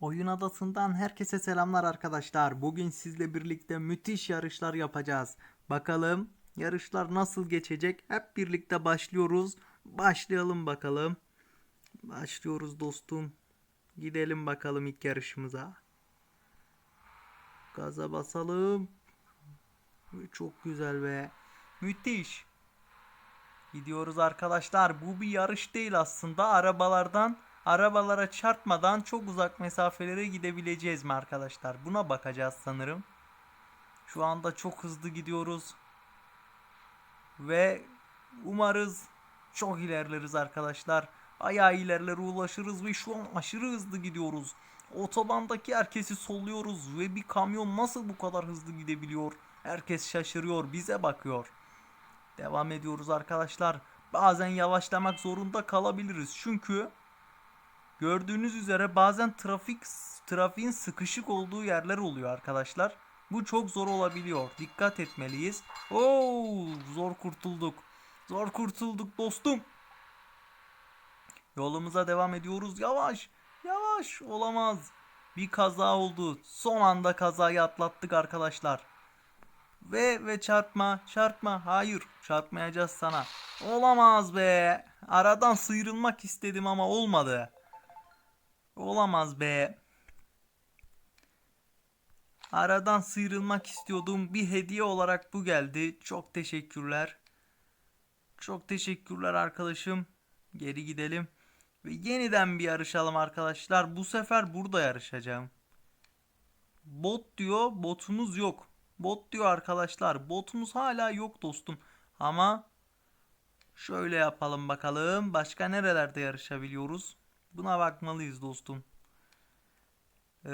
Oyun adasından herkese selamlar arkadaşlar. Bugün sizle birlikte müthiş yarışlar yapacağız. Bakalım yarışlar nasıl geçecek? Hep birlikte başlıyoruz. Başlayalım bakalım. Başlıyoruz dostum. Gidelim bakalım ilk yarışımıza. Gaza basalım. Çok güzel be. Müthiş. Gidiyoruz arkadaşlar. Bu bir yarış değil aslında. Arabalardan arabalara çarpmadan çok uzak mesafelere gidebileceğiz mi arkadaşlar? Buna bakacağız sanırım. Şu anda çok hızlı gidiyoruz. Ve umarız çok ilerleriz arkadaşlar. Bayağı ilerlere ulaşırız ve şu an aşırı hızlı gidiyoruz. Otobandaki herkesi solluyoruz ve bir kamyon nasıl bu kadar hızlı gidebiliyor? Herkes şaşırıyor, bize bakıyor. Devam ediyoruz arkadaşlar. Bazen yavaşlamak zorunda kalabiliriz. Çünkü gördüğünüz üzere bazen trafik trafiğin sıkışık olduğu yerler oluyor arkadaşlar. Bu çok zor olabiliyor. Dikkat etmeliyiz. Oo, zor kurtulduk. Zor kurtulduk dostum. Yolumuza devam ediyoruz. Yavaş. Yavaş. Olamaz. Bir kaza oldu. Son anda kazayı atlattık arkadaşlar. Ve ve çarpma çarpma hayır çarpmayacağız sana. Olamaz be. Aradan sıyrılmak istedim ama olmadı. Olamaz be. Aradan sıyrılmak istiyordum. Bir hediye olarak bu geldi. Çok teşekkürler. Çok teşekkürler arkadaşım. Geri gidelim. Ve yeniden bir yarışalım arkadaşlar. Bu sefer burada yarışacağım. Bot diyor. Botumuz yok. Bot diyor arkadaşlar. Botumuz hala yok dostum. Ama şöyle yapalım bakalım. Başka nerelerde yarışabiliyoruz? Buna bakmalıyız dostum. Ee,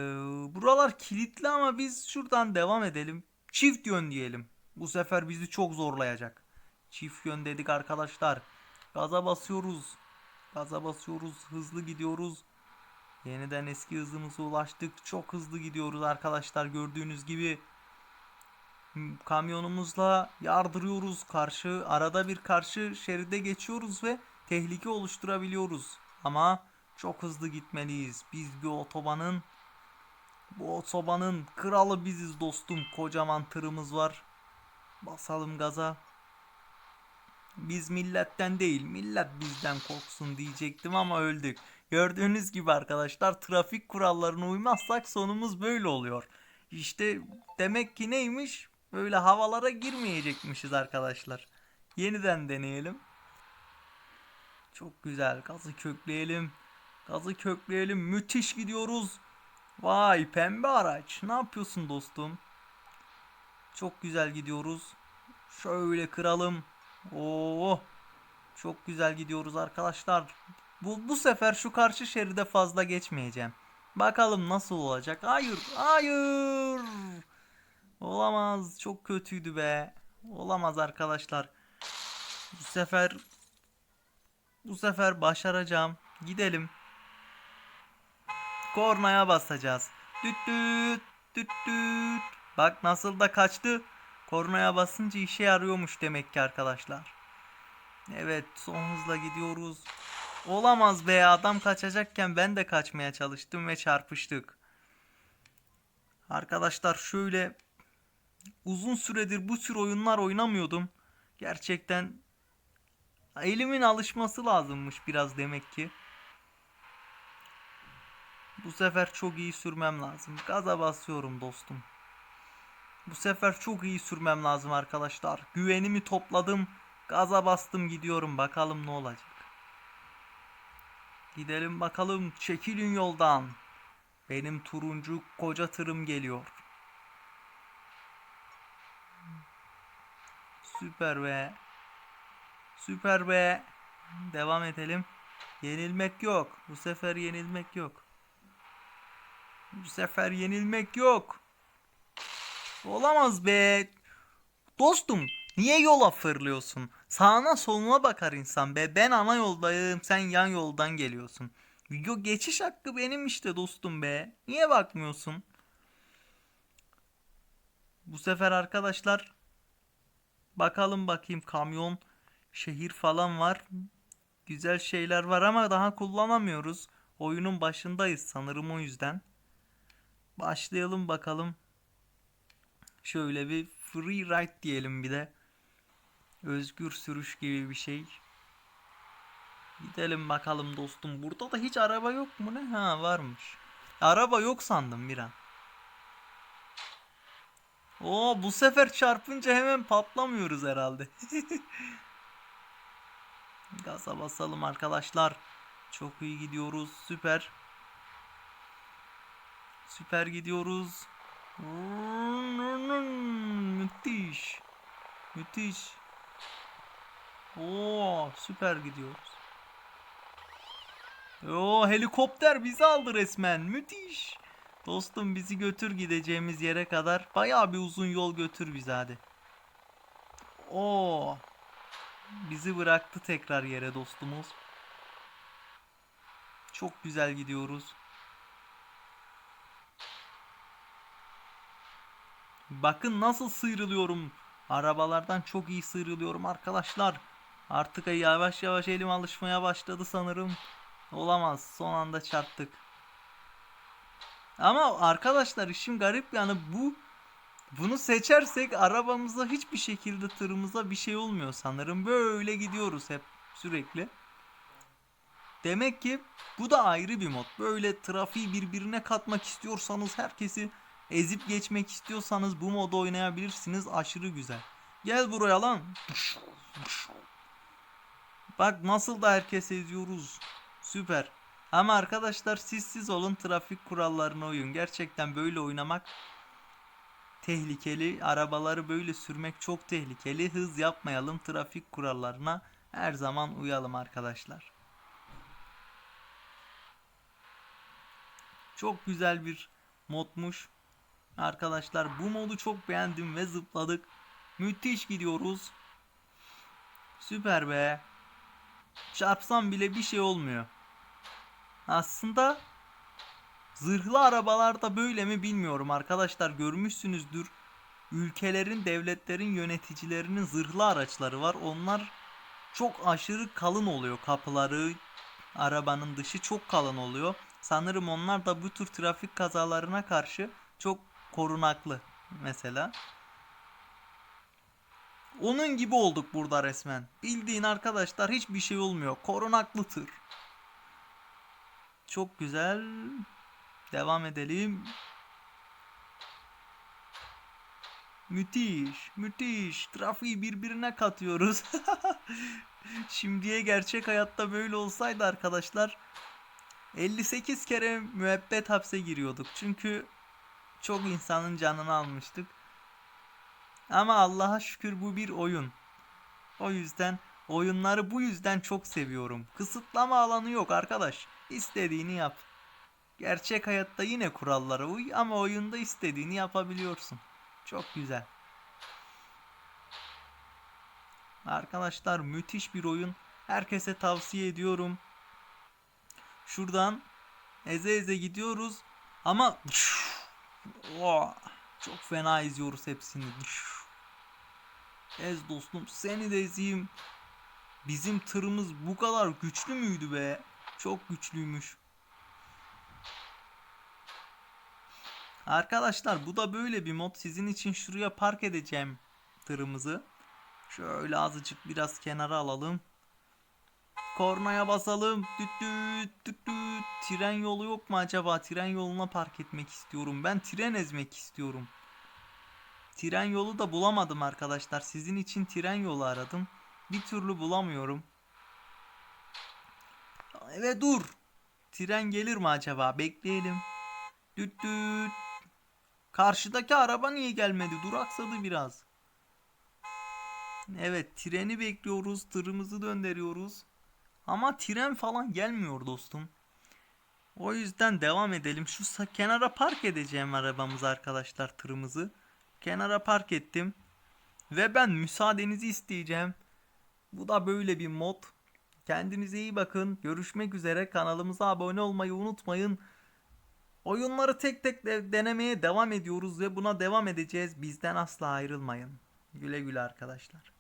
buralar kilitli ama biz şuradan devam edelim. Çift yön diyelim. Bu sefer bizi çok zorlayacak. Çift yön dedik arkadaşlar. Gaza basıyoruz. Gaza basıyoruz. Hızlı gidiyoruz. Yeniden eski hızımıza ulaştık. Çok hızlı gidiyoruz arkadaşlar. Gördüğünüz gibi kamyonumuzla yardırıyoruz karşı arada bir karşı şeride geçiyoruz ve tehlike oluşturabiliyoruz. Ama çok hızlı gitmeliyiz. Biz bir otobanın bu otobanın kralı biziz dostum. Kocaman tırımız var. Basalım gaza. Biz milletten değil, millet bizden korksun diyecektim ama öldük. Gördüğünüz gibi arkadaşlar trafik kurallarına uymazsak sonumuz böyle oluyor. İşte demek ki neymiş? Böyle havalara girmeyecekmişiz arkadaşlar. Yeniden deneyelim. Çok güzel. Gazı kökleyelim. Gazı kökleyelim. Müthiş gidiyoruz. Vay pembe araç. Ne yapıyorsun dostum? Çok güzel gidiyoruz. Şöyle kıralım. Oo. Çok güzel gidiyoruz arkadaşlar. Bu, bu sefer şu karşı şeride fazla geçmeyeceğim. Bakalım nasıl olacak. Hayır. Hayır. Olamaz. Çok kötüydü be. Olamaz arkadaşlar. Bu sefer bu sefer başaracağım. Gidelim. Kornaya basacağız. Düt düt düt düt. Bak nasıl da kaçtı. Kornaya basınca işe yarıyormuş demek ki arkadaşlar. Evet son hızla gidiyoruz. Olamaz be adam kaçacakken ben de kaçmaya çalıştım ve çarpıştık. Arkadaşlar şöyle uzun süredir bu tür oyunlar oynamıyordum. Gerçekten elimin alışması lazımmış biraz demek ki. Bu sefer çok iyi sürmem lazım. Gaza basıyorum dostum. Bu sefer çok iyi sürmem lazım arkadaşlar. Güvenimi topladım. Gaza bastım gidiyorum. Bakalım ne olacak. Gidelim bakalım. Çekilin yoldan. Benim turuncu koca tırım geliyor. Süper be. Süper be. Devam edelim. Yenilmek yok. Bu sefer yenilmek yok. Bu sefer yenilmek yok. Olamaz be. Dostum niye yola fırlıyorsun? Sağına soluna bakar insan be. Ben ana yoldayım sen yan yoldan geliyorsun. Yo geçiş hakkı benim işte dostum be. Niye bakmıyorsun? Bu sefer arkadaşlar bakalım bakayım kamyon şehir falan var. Güzel şeyler var ama daha kullanamıyoruz. Oyunun başındayız sanırım o yüzden. Başlayalım bakalım. Şöyle bir free ride diyelim bir de. Özgür sürüş gibi bir şey. Gidelim bakalım dostum. Burada da hiç araba yok mu ne? Ha varmış. Araba yok sandım bir an. Oo bu sefer çarpınca hemen patlamıyoruz herhalde. Gaza basalım arkadaşlar. Çok iyi gidiyoruz. Süper. Süper gidiyoruz. Müthiş. Müthiş. Oo süper gidiyoruz. Oo helikopter bizi aldı resmen. Müthiş. Dostum bizi götür gideceğimiz yere kadar. Bayağı bir uzun yol götür bizi hadi. Oo. Bizi bıraktı tekrar yere dostumuz. Çok güzel gidiyoruz. Bakın nasıl sıyrılıyorum. Arabalardan çok iyi sıyrılıyorum arkadaşlar. Artık yavaş yavaş elim alışmaya başladı sanırım. Olamaz. Son anda çarptık. Ama arkadaşlar işim garip yani bu bunu seçersek arabamıza hiçbir şekilde tırımıza bir şey olmuyor sanırım. Böyle gidiyoruz hep sürekli. Demek ki bu da ayrı bir mod. Böyle trafiği birbirine katmak istiyorsanız herkesi ezip geçmek istiyorsanız bu modu oynayabilirsiniz. Aşırı güzel. Gel buraya lan. Bak nasıl da herkes eziyoruz. Süper. Ama arkadaşlar siz siz olun trafik kurallarına uyun. Gerçekten böyle oynamak tehlikeli. Arabaları böyle sürmek çok tehlikeli. Hız yapmayalım. Trafik kurallarına her zaman uyalım arkadaşlar. Çok güzel bir modmuş. Arkadaşlar bu modu çok beğendim ve zıpladık. Müthiş gidiyoruz. Süper be. Çarpsam bile bir şey olmuyor. Aslında zırhlı arabalarda böyle mi bilmiyorum arkadaşlar görmüşsünüzdür. Ülkelerin, devletlerin yöneticilerinin zırhlı araçları var. Onlar çok aşırı kalın oluyor kapıları, arabanın dışı çok kalın oluyor. Sanırım onlar da bu tür trafik kazalarına karşı çok korunaklı mesela. Onun gibi olduk burada resmen. Bildiğin arkadaşlar hiçbir şey olmuyor. Korunaklı tır. Çok güzel. Devam edelim. Müthiş, müthiş. Trafiği birbirine katıyoruz. Şimdiye gerçek hayatta böyle olsaydı arkadaşlar 58 kere müebbet hapse giriyorduk. Çünkü çok insanın canını almıştık. Ama Allah'a şükür bu bir oyun. O yüzden oyunları bu yüzden çok seviyorum. Kısıtlama alanı yok arkadaş. İstediğini yap. Gerçek hayatta yine kurallara uy ama oyunda istediğini yapabiliyorsun. Çok güzel. Arkadaşlar müthiş bir oyun. Herkese tavsiye ediyorum. Şuradan eze eze gidiyoruz ama Oh, çok fena izliyoruz hepsini. Ez dostum seni de ezeyim. Bizim tırımız bu kadar güçlü müydü be? Çok güçlüymüş. Arkadaşlar bu da böyle bir mod. Sizin için şuraya park edeceğim tırımızı. Şöyle azıcık biraz kenara alalım. Kornaya basalım. Düt düt düt düt. Tren yolu yok mu acaba? Tren yoluna park etmek istiyorum. Ben tren ezmek istiyorum. Tren yolu da bulamadım arkadaşlar. Sizin için tren yolu aradım. Bir türlü bulamıyorum. Evet dur. Tren gelir mi acaba? Bekleyelim. Düt düt. Karşıdaki araba niye gelmedi? Duraksadı biraz. Evet treni bekliyoruz. Tırımızı döndürüyoruz. Ama tren falan gelmiyor dostum. O yüzden devam edelim. Şu kenara park edeceğim arabamızı arkadaşlar tırımızı. Kenara park ettim. Ve ben müsaadenizi isteyeceğim. Bu da böyle bir mod. Kendinize iyi bakın. Görüşmek üzere. Kanalımıza abone olmayı unutmayın. Oyunları tek tek de- denemeye devam ediyoruz ve buna devam edeceğiz. Bizden asla ayrılmayın. Güle güle arkadaşlar.